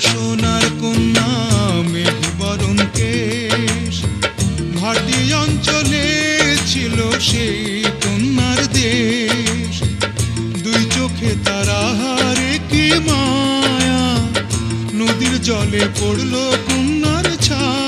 সোনার কন্যা মেঘবরণ কেশ। ভাটি অঞ্চলে ছিল সেই কন্যার দেশ। দুই চোখে তারা হারে কি মায়া। নদীর জলে পড়ল কন্যার ছায়া।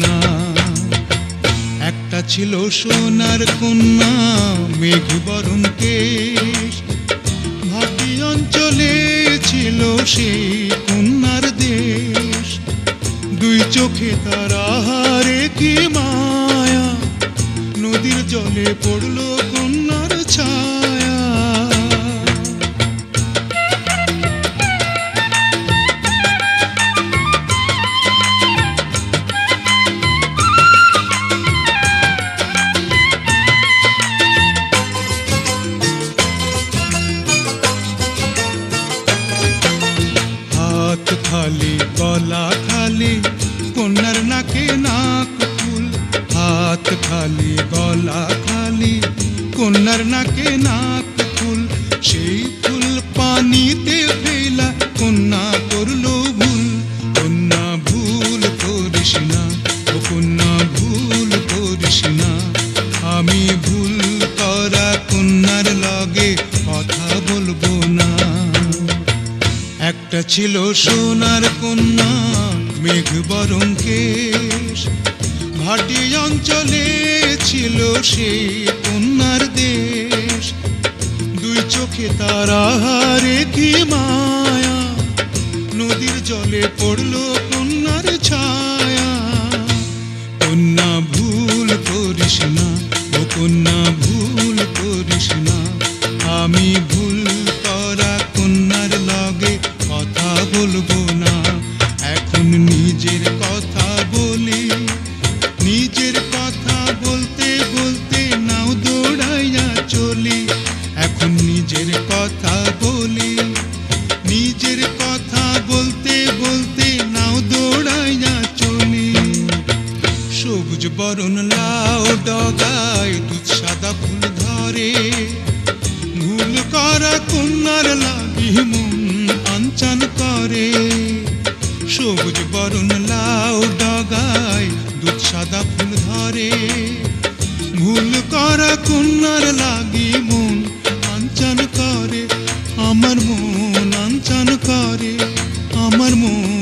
না। ছিল সোনার কন্যা মেঘ বরণ কেশ। ভাটি অঞ্চলে ছিল সেই কন্যার দেশ। দুই চোখে তার আহারে কি মায়া। নদীর জলে পড়ল কন্যার ছায়া। হাত খালি, গলা খালি, কন্যার নাকে নাক ফুল, সেই ফুল পানিতে ফেলা কন্যা করল ভুল। কন্যা ভুল করিস না, ও কন্যা ভুল করিস না। আমি ভুল করা কন্যার লগে কথা বলব না। একটা ছিল সোনার কন্যা, মেঘ বরণ কেশ। ভাটি অঞ্চলে ছিল সেই কন্যার দেশ। দুই চোখে তারা কি মায়া। নদীর জলে পড়ল কন্যার ছায়া। সবুজ বরণ লাউ ডগায়, দুধ সাদা ফুল ধরে। ভুল করা কন্যার লাগি মন আঞ্চান করে। সবুজ বরণ লাউ ডগায়, দুধ সাদা ফুল ধরে। ভুল করা কন্যার লাগি মন আঞ্চান করে। আমার মন আঞ্চান করে, আমার মন